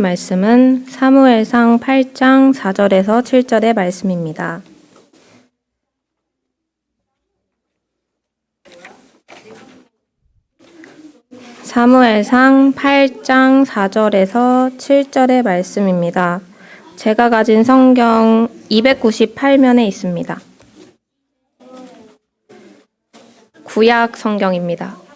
말씀은 사무엘상 8장 4절에서 7절의 말씀입니다. 사무엘상 8장 4절에서 7절의 말씀입니다. 제가 가진 성경 298면에 있습니다. 구약 성경입니다.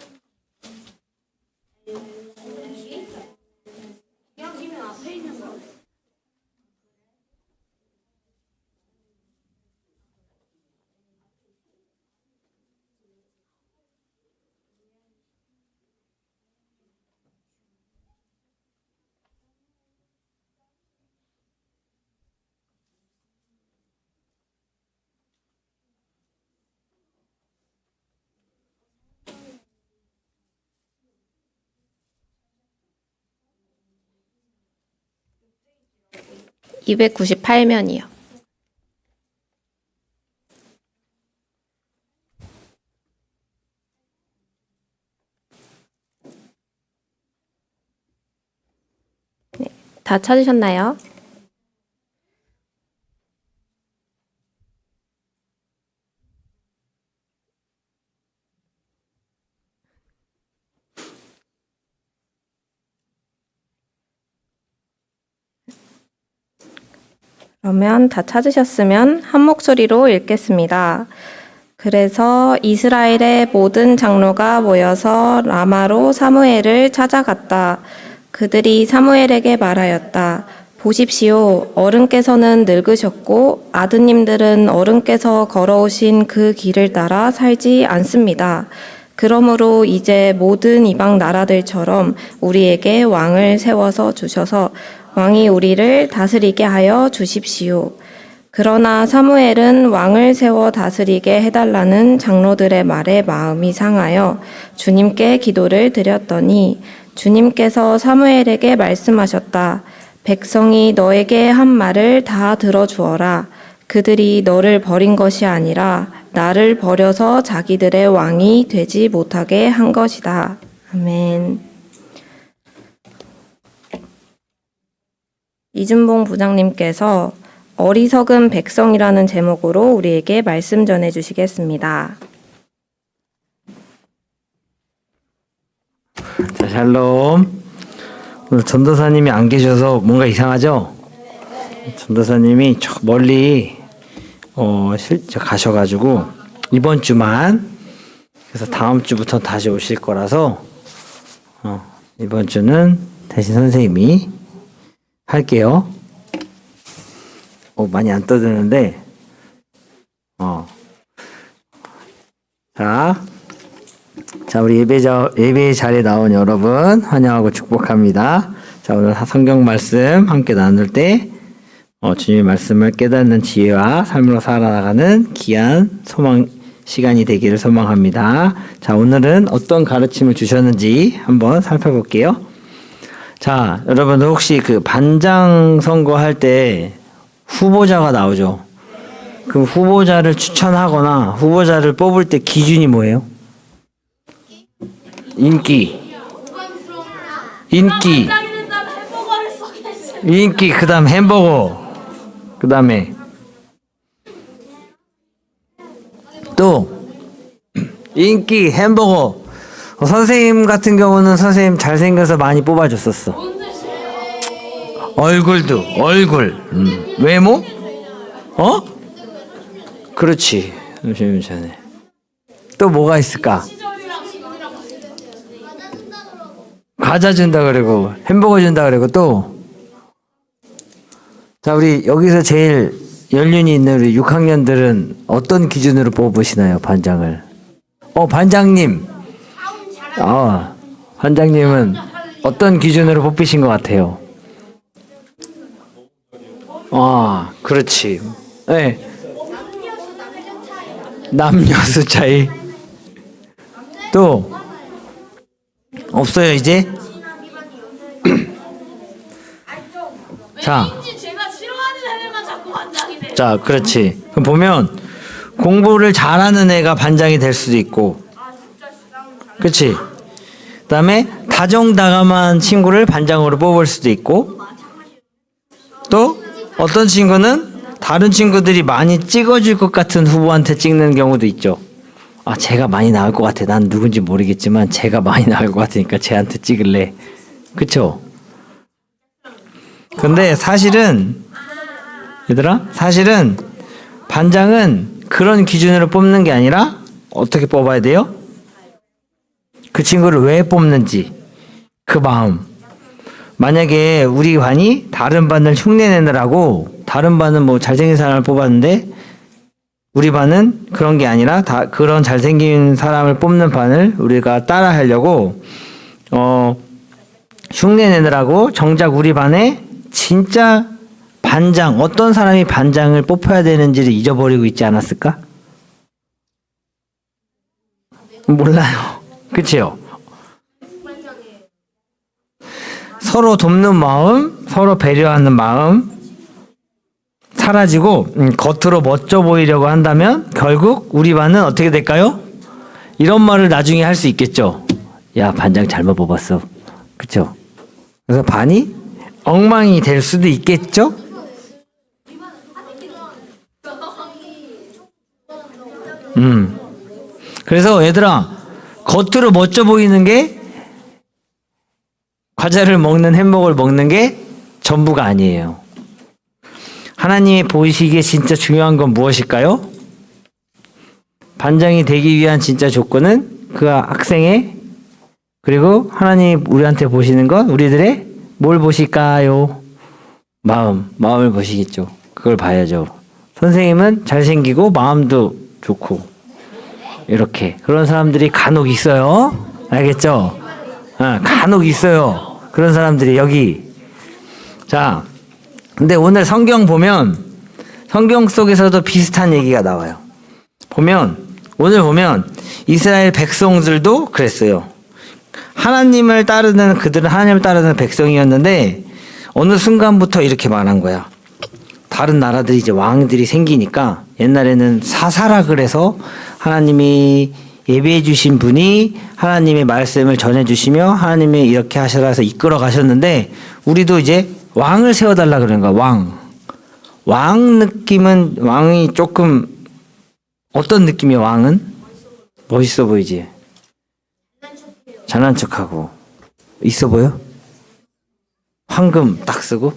(298면이요) 네, 다 찾으셨나요? 그러면 다 찾으셨으면 한 목소리로 읽겠습니다. 그래서 이스라엘의 모든 장로가 모여서 라마로 사무엘을 찾아갔다. 그들이 사무엘에게 말하였다. 보십시오. 어른께서는 늙으셨고 아드님들은 어른께서 걸어오신 그 길을 따라 살지 않습니다. 그러므로 이제 모든 이방 나라들처럼 우리에게 왕을 세워서 주셔서 왕이 우리를 다스리게 하여 주십시오. 그러나 사무엘은 왕을 세워 다스리게 해달라는 장로들의 말에 마음이 상하여 주님께 기도를 드렸더니 주님께서 사무엘에게 말씀하셨다. 백성이 너에게 한 말을 다 들어주어라. 그들이 너를 버린 것이 아니라 나를 버려서 자기들의 왕이 되지 못하게 한 것이다. 아멘. 이준봉 부장님께서 어리석은 백성이라는 제목으로 우리에게 말씀 전해 주시겠습니다. 자, 샬롬. 오늘 전도사님이 안 계셔서 뭔가 이상하죠? 전도사님이 저 멀리 어, 실, 저 가셔가지고 이번 주만 그래서 다음 주부터 다시 오실 거라서 어, 이번 주는 대신 선생님이 할게요. 어, 많이 안 떠드는데 어. 자, 자, 우리 예배자, 예배 자리에 나온 여러분 환영하고 축복합니다. 자, 오늘 성경 말씀 함께 나눌 때 어, 주님의 말씀을 깨닫는 지혜와 삶으로 살아나가는 귀한 소망 시간이 되기를 소망합니다. 자, 오늘은 어떤 가르침을 주셨는지 한번 살펴볼게요. 자, 여러분들 혹시 그 반장 선거할 때 후보자가 나오죠? 그 후보자를 추천하거나 후보자를 뽑을 때 기준이 뭐예요? 인기. 인기. 인기, 그 다음 햄버거. 그 다음에 또 인기, 햄버거. 어, 선생님 같은 경우는 선생님 잘생겨서 많이 뽑아줬었어. 얼굴도, 얼굴. 음. 외모? 어? 그렇지. 잠시만, 전에. 또 뭐가 있을까? 과자 준다 그러고 햄버거 준다 그러고 또 자, 우리 여기서 제일 연륜이 있는 우리 6학년들은 어떤 기준으로 뽑으시나요, 반장을? 어, 반장님. 아, 반장님은 어떤 기준으로 뽑히신 것 같아요? 아, 그렇지. 네. 남녀수 차이. 또 없어요 이제? 자. 자, 그렇지. 그럼 보면 공부를 잘하는 애가 반장이 될 수도 있고, 그렇지. 그다음에 다정다감한 친구를 반장으로 뽑을 수도 있고, 또 어떤 친구는 다른 친구들이 많이 찍어줄 것 같은 후보한테 찍는 경우도 있죠. 아, 제가 많이 나올 것 같아. 난 누군지 모르겠지만 제가 많이 나올 것 같으니까 쟤한테 찍을래. 그쵸? 근데 사실은 얘들아, 사실은 반장은 그런 기준으로 뽑는 게 아니라 어떻게 뽑아야 돼요? 그 친구를 왜 뽑는지 그 마음. 만약에 우리 반이 다른 반을 흉내내느라고 다른 반은 뭐 잘생긴 사람을 뽑았는데 우리 반은 그런 게 아니라 다 그런 잘생긴 사람을 뽑는 반을 우리가 따라 하려고 어 흉내내느라고 정작 우리 반에 진짜 반장 어떤 사람이 반장을 뽑혀야 되는지를 잊어버리고 있지 않았을까? 몰라요. 그치요? 서로 돕는 마음, 서로 배려하는 마음 사라지고 음, 겉으로 멋져 보이려고 한다면 결국 우리 반은 어떻게 될까요? 이런 말을 나중에 할 수 있겠죠. 야 반장 잘못 뽑았어. 그쵸? 그래서 반이 엉망이 될 수도 있겠죠. 음. 그래서 얘들아 겉으로 멋져 보이는 게 과자를 먹는 햄버거를 먹는 게 전부가 아니에요. 하나님이 보시기에 진짜 중요한 건 무엇일까요? 반장이 되기 위한 진짜 조건은 그 학생의 그리고 하나님이 우리한테 보시는 건 우리들의 뭘 보실까요? 마음, 마음을 보시겠죠. 그걸 봐야죠. 선생님은 잘생기고 마음도 좋고 이렇게 그런 사람들이 간혹 있어요. 알겠죠? 어, 간혹 있어요. 그런 사람들이 여기. 자, 근데 오늘 성경 보면 성경 속에서도 비슷한 얘기가 나와요. 보면 오늘 보면 이스라엘 백성들도 그랬어요. 하나님을 따르는 그들은 하나님을 따르는 백성이었는데 어느 순간부터 이렇게 말한 거야. 다른 나라들이 이제 왕들이 생기니까 옛날에는 사사라 그래서 하나님이 예배해 주신 분이 하나님의 말씀을 전해 주시며 하나님이 이렇게 하시라 해서 이끌어 가셨는데 우리도 이제 왕을 세워 달라 그런 거야. 왕. 왕 느낌은 왕이 조금 어떤 느낌이야 왕은? 멋있어 보이지. 잘난 척하고 있어 보여? 황금 딱 쓰고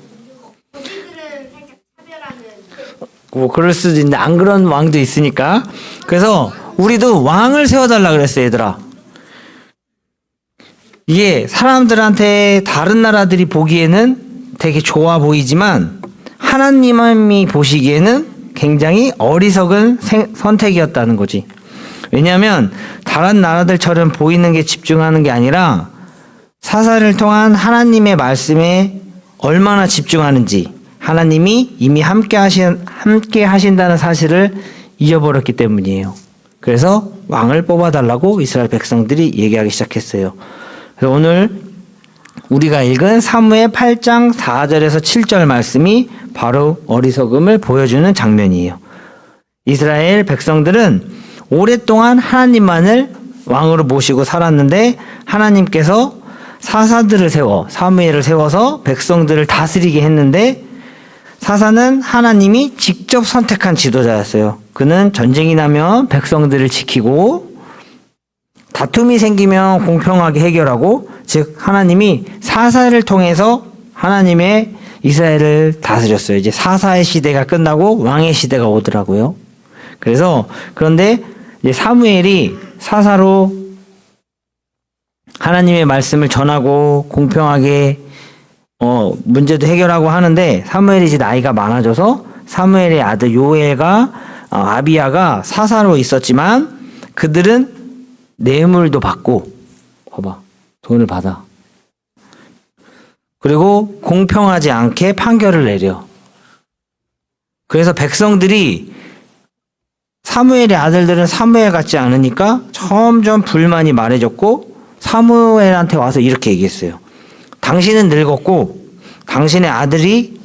뭐 그럴 수도 있는데 안 그런 왕도 있으니까. 그래서 우리도 왕을 세워달라 그랬어 얘들아. 이게 사람들한테 다른 나라들이 보기에는 되게 좋아 보이지만 하나님이 보시기에는 굉장히 어리석은 생- 선택이었다는 거지. 왜냐하면 다른 나라들처럼 보이는 게 집중하는 게 아니라 사사를 통한 하나님의 말씀에 얼마나 집중하는지 하나님이 이미 함께 하신 함께 하신다는 사실을 잊어버렸기 때문이에요. 그래서 왕을 뽑아달라고 이스라엘 백성들이 얘기하기 시작했어요. 그래서 오늘 우리가 읽은 사무엘 8장 4절에서 7절 말씀이 바로 어리석음을 보여주는 장면이에요. 이스라엘 백성들은 오랫동안 하나님만을 왕으로 모시고 살았는데 하나님께서 사사들을 세워 사무엘을 세워서 백성들을 다스리게 했는데 사사는 하나님이 직접 선택한 지도자였어요. 그는 전쟁이 나면 백성들을 지키고 다툼이 생기면 공평하게 해결하고 즉 하나님이 사사를 통해서 하나님의 이스라엘을 다스렸어요. 이제 사사의 시대가 끝나고 왕의 시대가 오더라고요. 그래서 그런데 이제 사무엘이 사사로 하나님의 말씀을 전하고 공평하게 어 문제도 해결하고 하는데 사무엘이 이제 나이가 많아져서 사무엘의 아들 요엘과 어, 아비야가 사사로 있었지만 그들은 뇌물도 받고 봐봐 돈을 받아 그리고 공평하지 않게 판결을 내려 그래서 백성들이 사무엘의 아들들은 사무엘 같지 않으니까 점점 불만이 말해졌고 사무엘한테 와서 이렇게 얘기했어요. 당신은 늙었고 당신의 아들이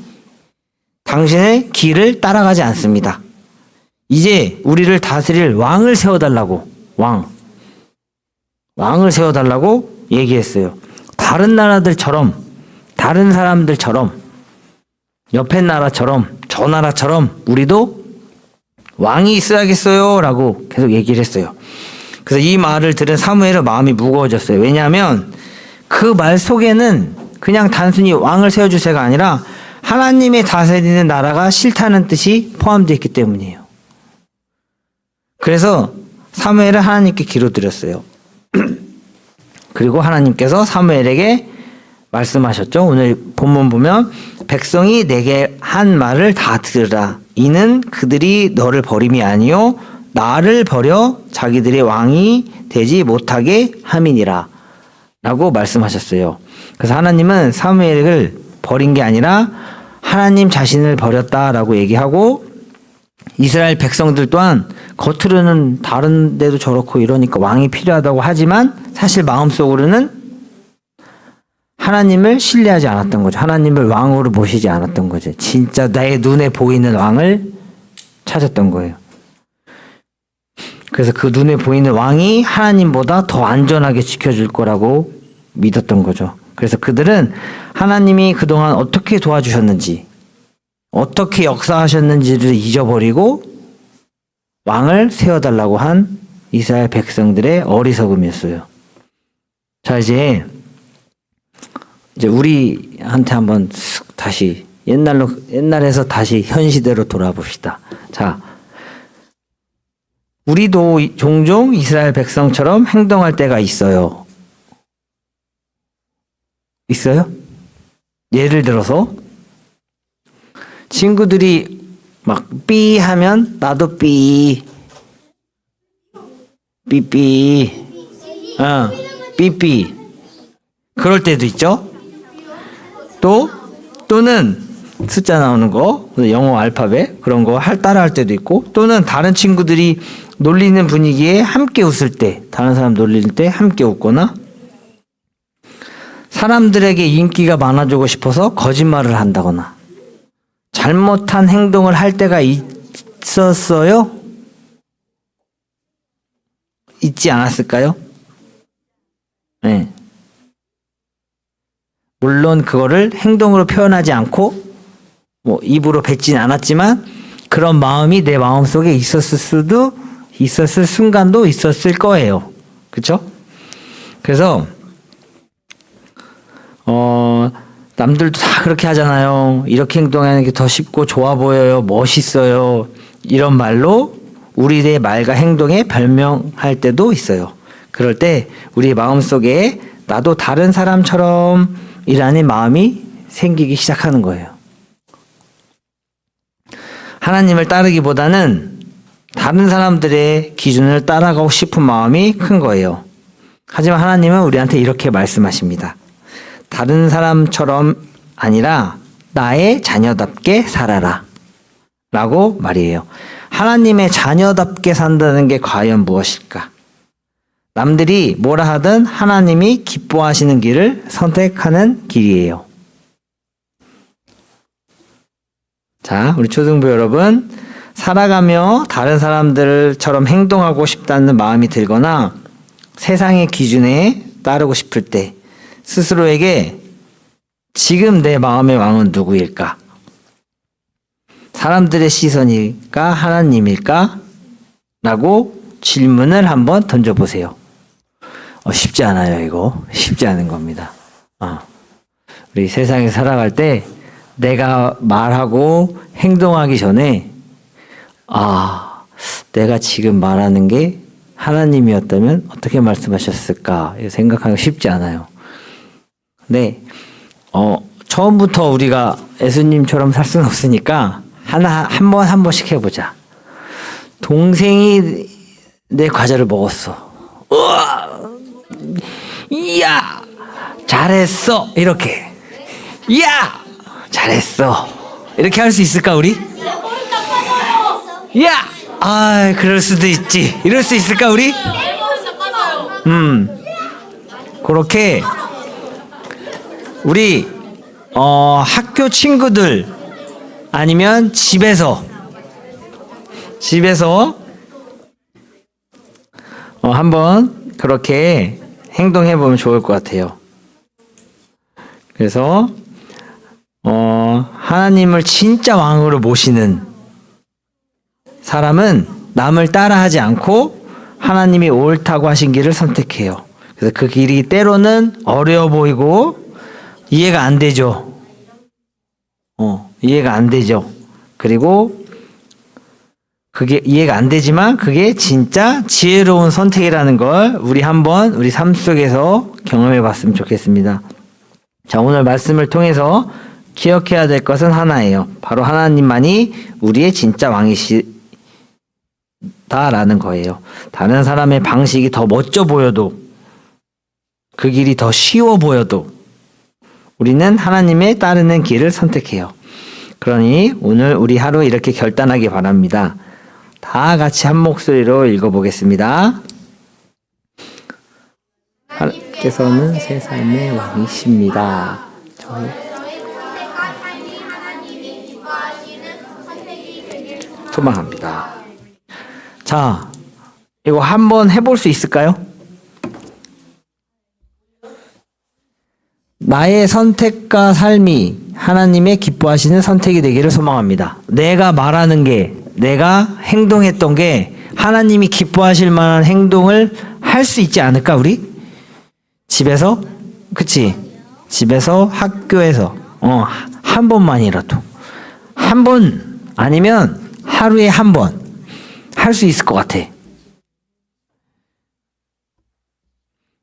당신의 길을 따라가지 않습니다. 이제 우리를 다스릴 왕을 세워달라고 왕 왕을 세워달라고 얘기했어요. 다른 나라들처럼 다른 사람들처럼 옆에 나라처럼 저 나라처럼 우리도 왕이 있어야겠어요라고 계속 얘기를 했어요. 그래서 이 말을 들은 사무엘은 마음이 무거워졌어요. 왜냐하면 그 말 속에는 그냥 단순히 왕을 세워주세가 아니라 하나님의 다스리는 나라가 싫다는 뜻이 포함되어 있기 때문이에요. 그래서 사무엘은 하나님께 기도드렸어요. 그리고 하나님께서 사무엘에게 말씀하셨죠. 오늘 본문 보면 백성이 내게 한 말을 다 들으라. 이는 그들이 너를 버림이 아니요 나를 버려 자기들의 왕이 되지 못하게 함이니라. 라고 말씀하셨어요. 그래서 하나님은 사무엘을 버린 게 아니라 하나님 자신을 버렸다라고 얘기하고 이스라엘 백성들 또한 겉으로는 다른 데도 저렇고 이러니까 왕이 필요하다고 하지만 사실 마음속으로는 하나님을 신뢰하지 않았던 거죠. 하나님을 왕으로 모시지 않았던 거죠. 진짜 내 눈에 보이는 왕을 찾았던 거예요. 그래서 그 눈에 보이는 왕이 하나님보다 더 안전하게 지켜줄 거라고 믿었던 거죠. 그래서 그들은 하나님이 그동안 어떻게 도와주셨는지, 어떻게 역사하셨는지를 잊어버리고 왕을 세워달라고 한 이스라엘 백성들의 어리석음이었어요. 자, 이제, 이제 우리한테 한번 쓱 다시 옛날로, 옛날에서 다시 현 시대로 돌아봅시다. 자, 우리도 이- 종종 이스라엘 백성처럼 행동할 때가 있어요. 있어요? 예를 들어서 친구들이 막 삐 하면 나도 삐 삐삐 어 삐삐 그럴 때도 있죠. 또 또는 숫자 나오는 거 영어 알파벳 그런 거 할 따라 할 때도 있고 또는 다른 친구들이 놀리는 분위기에 함께 웃을 때 다른 사람 놀릴 때 함께 웃거나 사람들에게 인기가 많아지고 싶어서 거짓말을 한다거나 잘못한 행동을 할 때가 있었어요? 있지 않았을까요? 네. 물론 그거를 행동으로 표현하지 않고 뭐 입으로 뱉진 않았지만 그런 마음이 내 마음 속에 있었을 수도 있었을 순간도 있었을 거예요. 그렇죠? 그래서 어 남들도 다 그렇게 하잖아요. 이렇게 행동하는 게 더 쉽고 좋아 보여요. 멋있어요. 이런 말로 우리의 말과 행동에 별명할 때도 있어요. 그럴 때 우리 마음 속에 나도 다른 사람처럼 이라는 마음이 생기기 시작하는 거예요. 하나님을 따르기보다는 다른 사람들의 기준을 따라가고 싶은 마음이 큰 거예요. 하지만 하나님은 우리한테 이렇게 말씀하십니다. 다른 사람처럼 아니라 나의 자녀답게 살아라. 라고 말이에요. 하나님의 자녀답게 산다는 게 과연 무엇일까? 남들이 뭐라 하든 하나님이 기뻐하시는 길을 선택하는 길이에요. 자, 우리 초등부 여러분, 살아가며 다른 사람들처럼 행동하고 싶다는 마음이 들거나 세상의 기준에 따르고 싶을 때 스스로에게 지금 내 마음의 왕은 누구일까? 사람들의 시선일까? 하나님일까? 라고 질문을 한번 던져보세요. 어, 쉽지 않아요, 이거. 쉽지 않은 겁니다. 어. 우리 세상에 살아갈 때 내가 말하고 행동하기 전에 아, 내가 지금 말하는 게 하나님이었다면 어떻게 말씀하셨을까? 생각하기 쉽지 않아요. 네, 어, 처음부터 우리가 예수님처럼 살 수는 없으니까 하나 한 번 한 번씩 해보자. 동생이 내 과자를 먹었어. 우와, 이야, 잘했어. 이렇게. 이야, 잘했어. 이렇게 할 수 있을까 우리? 야, 아, 그럴 수도 있지. 이럴 수 있을까 우리? 음, 그렇게 우리 어, 학교 친구들 아니면 집에서 집에서 어, 한번 그렇게 행동해 보면 좋을 것 같아요. 그래서 어, 하나님을 진짜 왕으로 모시는 사람은 남을 따라하지 않고 하나님이 옳다고 하신 길을 선택해요. 그래서 그 길이 때로는 어려워 보이고 이해가 안 되죠. 어, 이해가 안 되죠. 그리고 그게 이해가 안 되지만 그게 진짜 지혜로운 선택이라는 걸 우리 한번 우리 삶 속에서 경험해 봤으면 좋겠습니다. 자, 오늘 말씀을 통해서 기억해야 될 것은 하나예요. 바로 하나님만이 우리의 진짜 왕이시 다라는 거예요. 다른 사람의 방식이 더 멋져 보여도 그 길이 더 쉬워 보여도 우리는 하나님의 따르는 길을 선택해요. 그러니 오늘 우리 하루 이렇게 결단하기 바랍니다. 다 같이 한 목소리로 읽어보겠습니다. 하나님께서는 새 삶의 왕이십니다. 저희 소망합니다. 자, 이거 한번 해볼 수 있을까요? 나의 선택과 삶이 하나님의 기뻐하시는 선택이 되기를 소망합니다. 내가 말하는 게, 내가 행동했던 게 하나님이 기뻐하실 만한 행동을 할 수 있지 않을까, 우리? 집에서? 그치? 집에서, 학교에서, 어, 한 번만이라도. 한 번, 아니면 하루에 한 번. 할 수 있을 것 같아.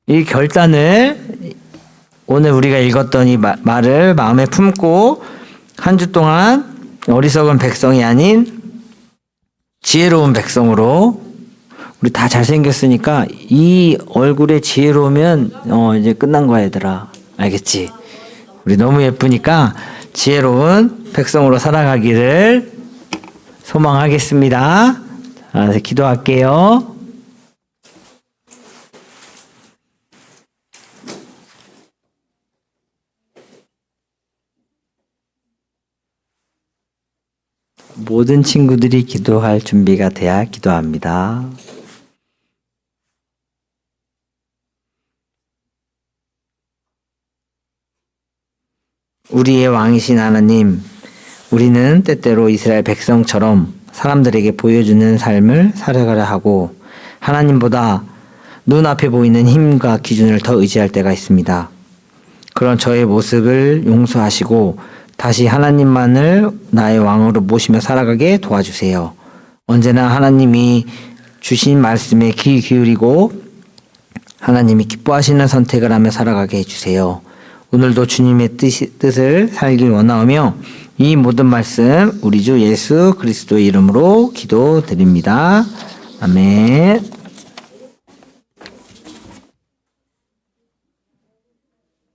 이 결단을 오늘 우리가 읽었던 이 마- 말을 마음에 품고 한 주 동안 어리석은 백성이 아닌 지혜로운 백성으로 우리 다 잘생겼으니까 이 얼굴에 지혜로우면 어 이제 끝난 거야 얘들아 알겠지? 우리 너무 예쁘니까 지혜로운 백성으로 살아가기를 소망하겠습니다. 자, 이제 기도할게요. 모든 친구들이 기도할 준비가 돼야 기도합니다. 우리의 왕이신 하나님, 우리는 때때로 이스라엘 백성처럼 사람들에게 보여주는 삶을 살아가려 하고 하나님보다 눈앞에 보이는 힘과 기준을 더 의지할 때가 있습니다. 그런 저의 모습을 용서하시고 다시 하나님만을 나의 왕으로 모시며 살아가게 도와주세요. 언제나 하나님이 주신 말씀에 귀 기울이고 하나님이 기뻐하시는 선택을 하며 살아가게 해주세요. 오늘도 주님의 뜻을 살길 원하오며 이 모든 말씀 우리 주 예수 그리스도의 이름으로 기도드립니다. 아멘.